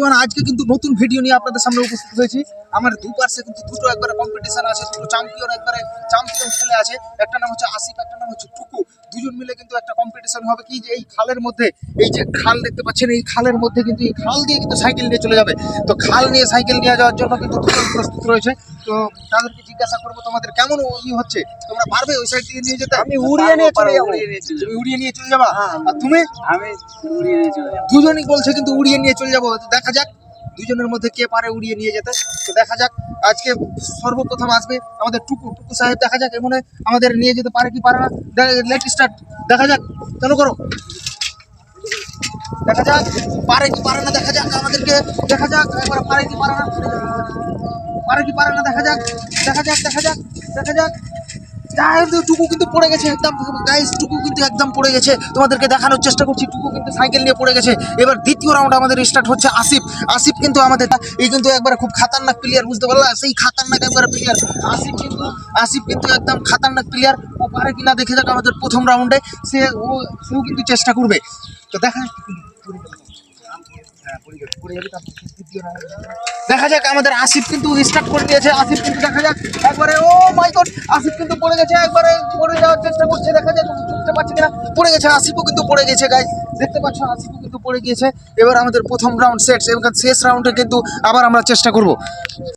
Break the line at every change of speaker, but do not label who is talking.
এবং আজকে কিন্তু নতুন ভিডিও নিয়ে আপনাদের সামনে উপস্থিত হয়েছি। আমার দুপাশে কিন্তু দুটো একবারে কম্পিটিশন আছে, দুটো চ্যাম্পিয়ন একবারে চ্যাম্পিয়ন খেলে আছে। একটা নাম হচ্ছে আসিফ, একটা নাম হচ্ছে দুজন মিলে কিন্তু একটা কম্পিটিশন হবে। কি যে এই খালের মধ্যে এই যে খাল দেখতে পাচ্ছেন এই খালের মধ্যে কিন্তু এই খাল দিয়ে কিন্তু সাইকেল নিয়ে চলে যাবে। তো খাল নিয়ে সাইকেল নিয়ে যাওয়ার জন্য কিন্তু দুজন প্রস্তুত রয়েছে। তো তাদেরকে জিজ্ঞাসা করব তোমাদের কেমন ই হচ্ছে? তোমরা পারবে ওই সাইড দিয়ে নিয়ে যেতে?
আমি উড়িয়ে নিয়ে চলে যাব।
উড়িয়ে নিয়ে চলে তুমি উড়িয়ে নিয়ে চলে যাবা? আর তুমি?
আমি উড়িয়ে নিয়ে চলে যাব।
দুজনই বলছে কিন্তু উড়িয়ে নিয়ে চলে যাব। দেখা যাক। দুজনের মধ্যে কে পারে উড়িয়ে নিয়ে যেতে? তো দেখা যাক, আজকে সর্বপ্রথম আসবে আমাদের টুকু টুকু সাহেব, দেখা যাক, এমন আমাদের নিয়ে যেতে পারে কি পারে না। লেট স্টার্ট, দেখা যাক, চালু করো। দেখা যাক, পারে কি পারে না, দেখা যাক আমাদেরকে, দেখা যাক একবার পারে কি পারে না, পারে কি পারে না, দেখা যাক দেখা যাক দেখা যাক দেখা যাক। টুকু কিন্তু পড়ে গেছে একদম। গাইস টুকু কিন্তু একদম পড়ে গেছে। তোমাদেরকে দেখানোর চেষ্টা করছি, টুকু কিন্তু সাইকেল নিয়ে পড়ে গেছে। এবার দ্বিতীয় রাউন্ড আমাদের স্টার্ট হচ্ছে আসিফ। আসিফ কিন্তু আমাদের এই কিন্তু একবারে খুব খাতারনাক প্লেয়ার বুঝতে পারলা? সেই খাতারনাক একবারে প্লেয়ার আসিফ কিন্তু আসিফ কিন্তু একদম খাতারনাক প্লেয়ার ও পারে কিনা দেখে যাক আমাদের প্রথম রাউন্ডে সে ও সেও কিন্তু চেষ্টা করবে। তো দেখা দেখা যাক, আমাদের আসিফ কিন্তু স্টার্ট করে দিয়েছে। আসিফ কিন্তু দেখা যাক, একবারে, ও মাই গড আসিফ কিন্তু পড়ে গেছে, একবারে পড়ে যাওয়ার চেষ্টা করছে, দেখা যাক বুঝতে পারছি কিনা। পড়ে গেছে, আসিফও কিন্তু পড়ে গেছে গাইজ দেখতে পাচ্ছ, আসিফও কিন্তু পড়ে গিয়েছে। এবার আমাদের প্রথম রাউন্ড সেটস এবং শেষ রাউন্ডে কিন্তু আবার আমরা চেষ্টা করব।